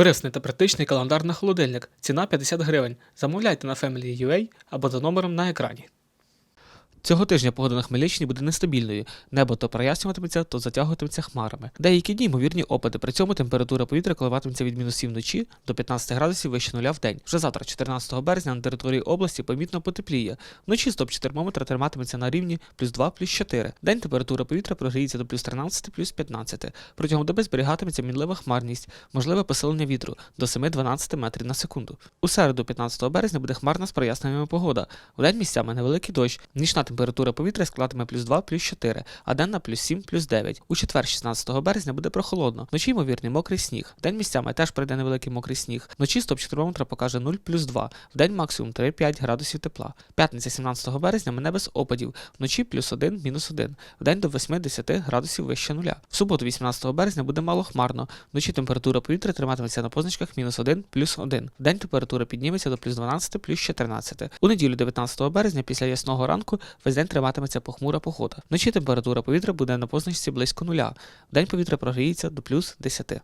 Корисний та практичний календар на холодильник. Ціна 50 гривень. Замовляйте на Family.ua або за номером на екрані. Цього тижня погода на Хмельниччині буде нестабільною. Небо то прояснюватиметься, то затягуватиметься хмарами. Деякі дні ймовірні опади. При цьому температура повітря коливатиметься від мінус 7 вночі до 15 градусів вище нуля в день. Вже завтра, 14 березня, на території області помітно потепліє. Вночі стопчик термометра триматиметься на рівні плюс 2, плюс 4. День температура повітря прогріється до плюс 13, плюс 15. Протягом доби зберігатиметься мінлива хмарність, можливе посилення вітру до 7-12 метрів на секунду. У середу, 15 березня, буде хмарна з проясненнями погода. Вдень місцями невеликий дощ. Нічна температура повітря складатиме плюс 2, плюс 4, а денна плюс 7, плюс 9. У четвер, 16 березня, буде прохолодно. Вночі ймовірний мокрий сніг. День місцями теж прийде невеликий мокрий сніг. Вночі стопчик термометра покаже 0 плюс 2, вдень максимум 3-5 градусів тепла. П'ятниця 17 березня мене без опадів. Вночі плюс 1, мінус 1, вдень до 8-10 градусів вище нуля. В суботу, 18 березня, буде мало хмарно. Вночі температура повітря триматиметься на позначках мінус 1, плюс 1. Вдень температура підніметься до плюс 12, плюс 14. У неділю 19 березня після ясного ранку весь день триматиметься похмура погода. Вночі температура повітря буде на позначці близько нуля. В день повітря прогріється до плюс 10.